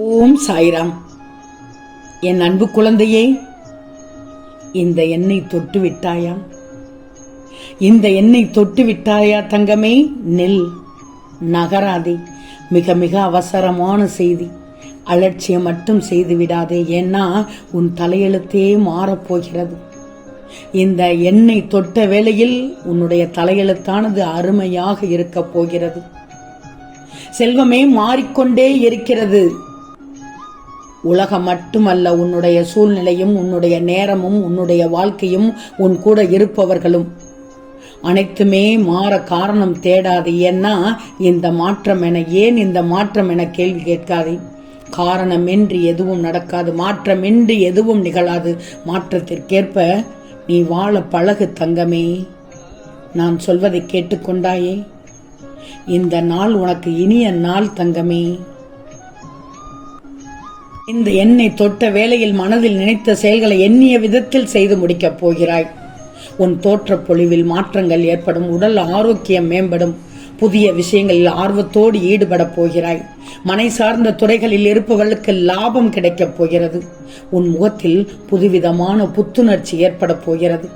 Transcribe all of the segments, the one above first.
ஓம் சாய்ராம். என் அன்பு குழந்தையே இந்த எண்ணெய் தொட்டு விட்டாயா? இந்த எண்ணெய் தொட்டு விட்டாயா தங்கமே? நெல் நகராதே. மிக மிக அவசரமான செய்தி. அலட்சியம் மட்டும் செய்து விடாதே. ஏன்னா உன் தலையெழுத்தே மாறப்போகிறது. இந்த எண்ணெய் தொட்ட வேளையில் உன்னுடைய தலையெழுத்தானது அருமையாக இருக்கப் போகிறது. செல்வமே மாறிக்கொண்டே இருக்கிறது. உலகம் மட்டுமல்ல உன்னுடைய சூழ்நிலையும் உன்னுடைய நேரமும் உன்னுடைய வாழ்க்கையும் உன் கூட இருப்பவர்களும். அனைத்துமே மாற காரணம் தேடாது. ஏன்னா இந்த மாற்றம் என ஏன் இந்த மாற்றம் என கேள்வி கேட்காதே. காரணமின்றி எதுவும் நடக்காது. மாற்றமின்றி எதுவும் நிகழாது. மாற்றத்திற்கேற்ப நீ வாழ பழகு தங்கமே. நான் சொல்வதை கேட்டுக்கொண்டாயே. இந்த நாள் உனக்கு இனிய நாள் தங்கமே. இந்த எண்ணை தொட்ட வேளையில் மனதில் நினைத்த செயல்களை எண்ணிய விதத்தில் செய்து முடிக்கப் போகிறாய். உன் தோற்றப் பொழிவில் மாற்றங்கள் ஏற்படும் உடல் ஆரோக்கியம் மேம்படும் புதிய விஷயங்களில் ஆர்வத்தோடு ஈடுபடப் போகிறாய். மனை சார்ந்த துறைகளில் இருப்பவர்களுக்கு லாபம் கிடைக்கப் போகிறது. உன் முகத்தில் புதுவிதமான புத்துணர்ச்சி ஏற்படப் போகிறது.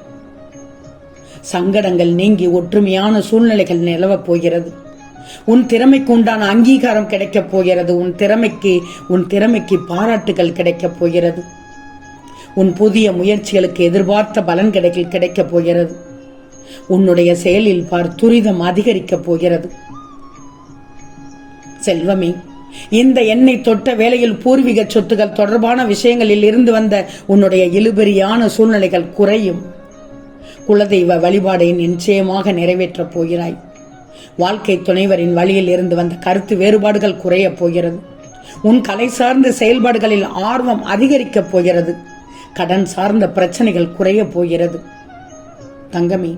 சங்கடங்கள் நீங்கி ஒற்றுமையான சூழ்நிலைகள் நிலவப் போகிறது. உன் திறமைக்கு உண்டான அங்கீகாரம் கிடைக்கப் போகிறது. உன் திறமைக்கு உன் திறமைக்கு பாராட்டுகள் கிடைக்கப் போகிறது. உன் புதிய முயற்சிகளுக்கு எதிர்பார்த்த பலன் கிடைக்க கிடைக்கப் போகிறது. உன்னுடைய செயலில் பார் துரிதம் அதிகரிக்கப் போகிறது. செல்வமே இந்த எண்ணெய் தொட்ட வேளையில் பூர்வீக சொத்துகள் தொடர்பான விஷயங்களில் இருந்து வந்த உன்னுடைய இழுபறியான சூழ்நிலைகள் குறையும். குலதெய்வ வழிபாடை நிச்சயமாக நிறைவேற்றப் போகிறாய். வாழ்க்கை துணைவரின் வழியில் இருந்து வந்த கருத்து வேறுபாடுகள் குறையப் போகிறது. உன் கலை சார்ந்த செயல்பாடுகளில் ஆர்வம் அதிகரிக்கப் போகிறது. கடன் சார்ந்த பிரச்சனைகள் குறையப் போகிறது. தங்கமே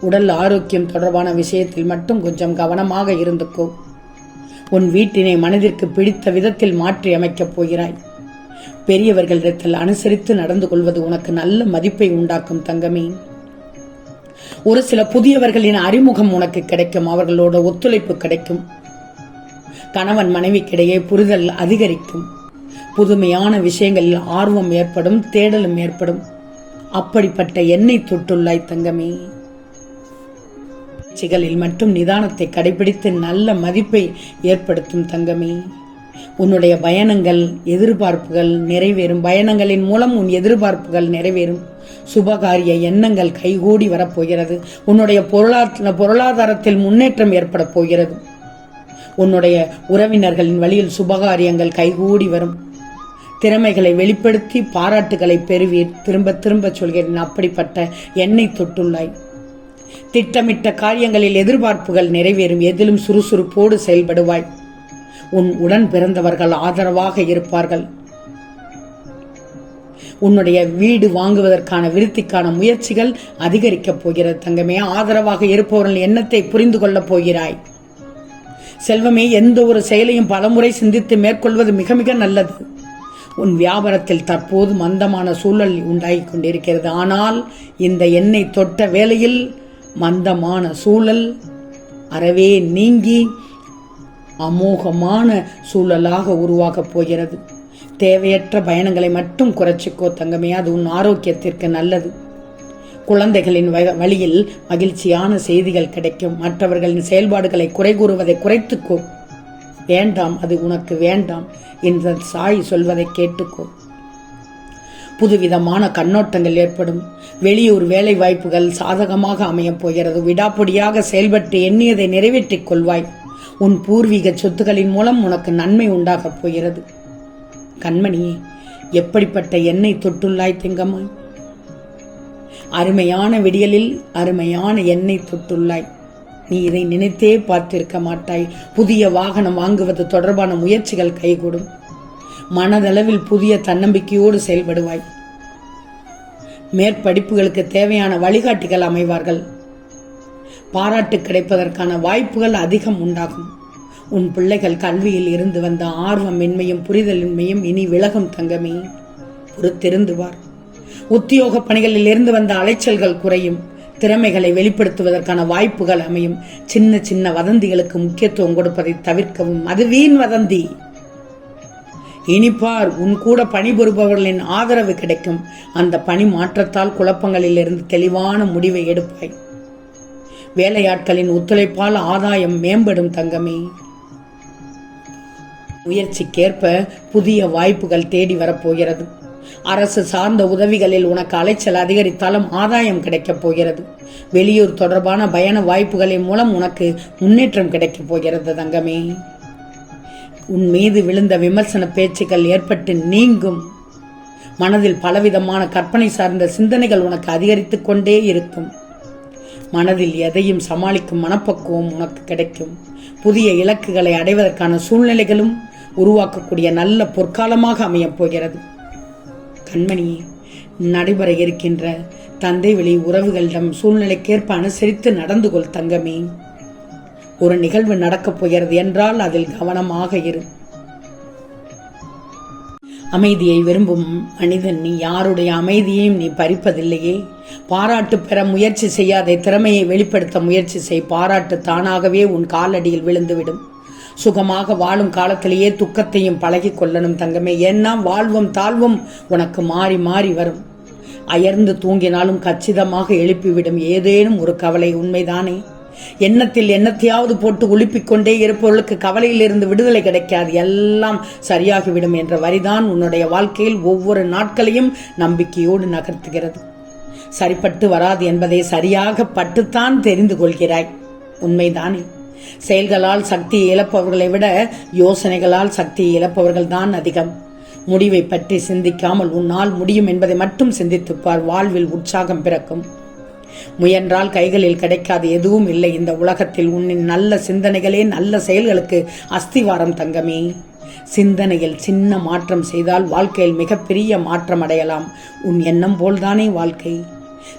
உடல் ஆரோக்கியம் தொடர்பான விஷயத்தில் மட்டும் கொஞ்சம் கவனமாக இருந்துக்கோ. உன் வீட்டினை மனதிற்கு பிடித்த விதத்தில் மாற்றி அமைக்கப் போகிறாய். பெரியவர்களிடத்தில் அனுசரித்து நடந்து கொள்வது உனக்கு நல்ல மதிப்பை உண்டாக்கும் தங்கமே. ஒரு சில புதியவர்களின் அறிமுகம் உனக்கு கிடைக்கும் அவர்களோட ஒத்துழைப்பு கிடைக்கும். கணவன் மனைவிக்கிடையே புரிதல் அதிகரிக்கும். புதுமையான விஷயங்களில் ஆர்வம் ஏற்படும் தேடலும் ஏற்படும். அப்படிப்பட்ட எண்ணெய் தொட்டுள்ளாய் தங்கமே. பேச்சுகளில் மட்டும் நிதானத்தை கடைபிடித்து நல்ல மதிப்பை ஏற்படுத்தும் தங்கமே. உன்னுடைய பயணங்கள் எதிர்பார்ப்புகள் நிறைவேறும். பயணங்களின் மூலம் உன் எதிர்பார்ப்புகள் நிறைவேறும். சுபகாரிய எண்ணங்கள் கைகூடி வரப்போகிறது. உன்னுடைய பொருளாதார பொருளாதாரத்தில் முன்னேற்றம் ஏற்பட போகிறது. உன்னுடைய உறவினர்களின் வழியில் சுபகாரியங்கள் கைகூடி வரும். திறமைகளை வெளிப்படுத்தி பாராட்டுகளை பெறுவீர். திரும்ப திரும்ப சொல்கிறேன் அப்படிப்பட்ட எண்ணெய் தொட்டுள்ளாய். திட்டமிட்ட காரியங்களில் எதிர்பார்ப்புகள் நிறைவேறும். எதிலும் சுறுசுறுப்போடு செயல்படுவாய். உன் உடன் பிறந்தவர்கள் ஆதரவாக இருப்பார்கள். உன்னுடைய வீடு வாங்குவதற்கான விருத்திக்கான முயற்சிகள் அதிகரிக்கப் போகிறது. தங்கமே ஆதரவாக இருப்பவர்கள் எண்ணத்தை புரிந்து கொள்ளப் போகிறாய். செல்வமே எந்த ஒரு செயலையும் பலமுறை சிந்தித்து மேற்கொள்வது மிக மிக நல்லது. உன் வியாபாரத்தில் தற்போது மந்தமான சூழல் உண்டாகி கொண்டிருக்கிறது. ஆனால் இந்த எண்ணெய் தொட்ட வேளையில் மந்தமான சூழல் அறவே நீங்கி அமோகமான சூழலாக உருவாகப் போகிறது. தேவையற்ற பயணங்களை மட்டும் குறைச்சிக்கோ தங்கமே அது உன் ஆரோக்கியத்திற்கு நல்லது. குழந்தைகளின் வழியில் மகிழ்ச்சியான செய்திகள் கிடைக்கும். மற்றவர்களின் செயல்பாடுகளை குறை கூறுவதை குறைத்துக்கோ. வேண்டாம் அது உனக்கு வேண்டாம் என்ற சாய் சொல்வதை கேட்டுக்கோ. புதுவிதமான கண்ணோட்டங்கள் ஏற்படும். வெளியூர் வேலை வாய்ப்புகள் சாதகமாக அமையப் போகிறது. விடாப்பொடியாக செயல்பட்டு எண்ணியதை நிறைவேற்றிக் கொள்வாய். உன் பூர்வீக சொத்துக்களின் மூலம் உனக்கு நன்மை உண்டாகப் போகிறது. கண்மணியே எப்படிப்பட்ட எண்ணெய் தொட்டுள்ளாய் திங்கம்மாய்? அருமையான விடியலில் அருமையான எண்ணெய் தொட்டுள்ளாய். நீ இதை நினைத்தே பார்த்திருக்க மாட்டாய். புதிய வாகனம் வாங்குவது தொடர்பான முயற்சிகள் கைகூடும். மனதளவில் புதிய தன்னம்பிக்கையோடு செயல்படுவாய். மேற்படிப்புகளுக்கு தேவையான வழிகாட்டிகள் அமைவார்கள். பாராட்டு கிடைப்பதற்கான வாய்ப்புகள் அதிகம் உண்டாகும். உன் பிள்ளைகள் கல்வியில் இருந்து வந்த ஆர்வமின்மையும் புரிதலின்மையும் இனி விலகும் தங்கமே. பொறுத்திருந்துவார். உத்தியோக பணிகளில் இருந்து வந்த அலைச்சல்கள் குறையும். திறமைகளை வெளிப்படுத்துவதற்கான வாய்ப்புகள் அமையும். சின்ன சின்ன வதந்திகளுக்கு முக்கியத்துவம் கொடுப்பதை தவிர்க்கவும் அது வீண் வதந்தி இனிப்பார் உன் கூட பணிபுரிபவர்களின் ஆதரவு கிடைக்கும். அந்த பணி மாற்றத்தால் குழப்பங்களிலிருந்து தெளிவான முடிவை எடுப்பாய். வேலையாட்களின் ஒத்துழைப்பால் ஆதாயம் மேம்படும் தங்கமே. முயற்சிக்கேற்ப புதிய வாய்ப்புகள் தேடி வரப்போகிறது. அரசு சார்ந்த உதவிகளில் உனக்கு அலைச்சல் அதிகரித்தாலும் ஆதாயம் கிடைக்கப் போகிறது. வெளியூர் தொடர்பான பயண வாய்ப்புகளின் மூலம் உனக்கு முன்னேற்றம் கிடைக்கப் போகிறது தங்கமே. உன் மீது விழுந்த விமர்சன பேச்சுக்கள் ஏற்பட்டு நீங்கும். மனதில் பலவிதமான கற்பனை சார்ந்த சிந்தனைகள் உனக்கு அதிகரித்துக் கொண்டே இருக்கும். மனதில் எதையும் சமாளிக்கும் மனப்பக்குவம் உனக்கு கிடைக்கும். புதிய இலக்குகளை அடைவதற்கான சூழ்நிலைகளும் உருவாக்கக்கூடிய நல்ல பொற்காலமாக அமையப் போகிறது கண்மணியே நடைபெற இருக்கின்ற தந்தை வழி உறவுகளிடம் சூழ்நிலைக்கேற்ப அனுசரித்து நடந்து கொள் தங்கமே. ஒரு நிகழ்வு நடக்கப் போகிறது என்றால் அதில் கவனமாக இரு. அமைதியை விரும்பும் மனிதன் நீ யாருடைய அமைதியையும் நீ பறிப்பதில்லையே? பாராட்டு பெற முயற்சி செய்யாதே திறமையை வெளிப்படுத்த முயற்சி செய். பாராட்டு தானாகவே உன் காலடியில் விழுந்துவிடும். சுகமாக வாழும் காலத்திலேயே துக்கத்தையும் பழகி கொள்ளணும் தங்கமே. ஏன்னா வாழ்வும் தாழ்வும் உனக்கு மாறி மாறி வரும். அயர்ந்து தூங்கினாலும் கச்சிதமாக எழுப்பிவிடும். ஏதேனும் ஒரு கவலை உண்மைதானே? எண்ணத்தில் எண்ணத்தையாவது போட்டு ஒழுப்பிக் கொண்டே இருப்பவர்களுக்கு கவலையிலிருந்து விடுதலை கிடைக்காது. எல்லாம் சரியாகிவிடும் என்ற வரிதான் உன்னுடைய வாழ்க்கையில் ஒவ்வொரு நாட்களையும் நம்பிக்கையோடு நகர்த்துகிறது. சரிப்பட்டு வராது என்பதை சரியாக பட்டுத்தான் தெரிந்து கொள்கிறாய். உண்மைதானே. செயல்களால் சக்தியை இழப்பவர்களை விட யோசனைகளால் சக்தியை இழப்பவர்கள் தான் அதிகம். முடிவை பற்றி சிந்திக்காமல் உன்னால் முடியும் என்பதை மட்டும் சிந்தித்துப்பார் வாழ்வில் உற்சாகம் பிறக்கும். முயன்றால் கைகளில் கிடைக்காது எதுவும் இல்லை இந்த உலகத்தில். உன்னின் நல்ல சிந்தனைகளே நல்ல செயல்களுக்கு அஸ்திவாரம் தங்கமே. சிந்தனையில் சின்ன மாற்றம் செய்தால் வாழ்க்கையில் மிகப்பெரிய மாற்றம் அடையலாம். உன் எண்ணம் போல்தானே வாழ்க்கை.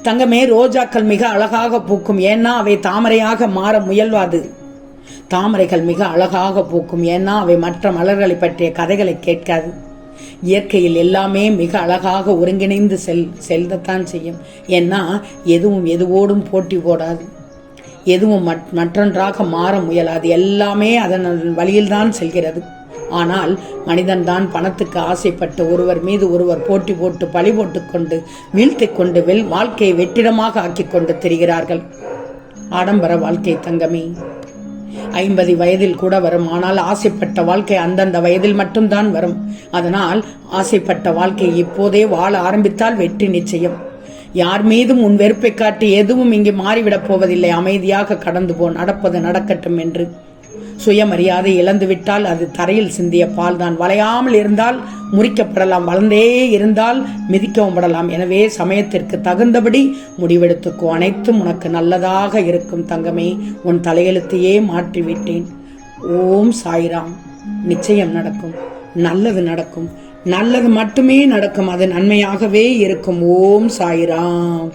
தங்கமே ரோஜாக்கள் மிக அழகாக பூக்கும். ஏன்னா அவை தாமரையாக மாற முயல்வாது. தாமரைகள் மிக அழகாக பூக்கும். ஏன்னா அவை மற்ற மலர்களை பற்றிய கதைகளை கேட்காது. இயற்கையில் எல்லாமே மிக அழகாக ஒருங்கிணைந்து செல் செல்லத்தான் செய்யும். ஏன்னா எதுவும் எதுவோடும் போட்டி போடாது. எதுவும் மற்- மற்றொன்றாக மாற முயலாது. எல்லாமே அதன் வழியில்தான் செல்கிறது. ஆனால் மனிதன்தான் பணத்துக்கு ஆசைப்பட்டு ஒருவர் மீது ஒருவர் போட்டி போட்டு பழி போட்டுக்கொண்டு வீழ்த்தி கொண்டு வெல் வாழ்க்கையை வெற்றிடமாக ஆக்கிக் கொண்டு திரிகிறார்கள். ஆடம்பர வாழ்க்கை தங்கமே. ஐம்பது வயதில் கூட வரும். ஆனால் ஆசைப்பட்ட வாழ்க்கை அந்தந்த வயதில் மட்டும்தான் வரும். அதனால் ஆசைப்பட்ட வாழ்க்கை இப்போதே வாழ ஆரம்பித்தால் வெற்றி நிச்சயம். யார் மீதும் உன் வெறுப்பை காட்டி எதுவும் இங்கு மாறிவிடப் போவதில்லை. அமைதியாக கடந்து போ. நடப்பது நடக்கட்டும் என்று. சுயமரியாதை இழந்துவிட்டால் அது தரையில் சிந்திய பால் தான் வளையாமல் இருந்தால் முறிக்கப்படலாம். வளர்ந்தே இருந்தால் மிதிக்கவும் படலாம். எனவே சமயத்திற்கு தகுந்தபடி முடிவெடுத்துக்கோ. அனைத்தும் உனக்கு நல்லதாக இருக்கும் தங்கமே. உன் தலையெழுத்தையே மாற்றிவிட்டேன். ஓம் சாய்ராம். நிச்சயம் நடக்கும். நல்லது நடக்கும். நல்லது மட்டுமே நடக்கும். அது நன்மையாகவே இருக்கும். ஓம் சாய்ராம்.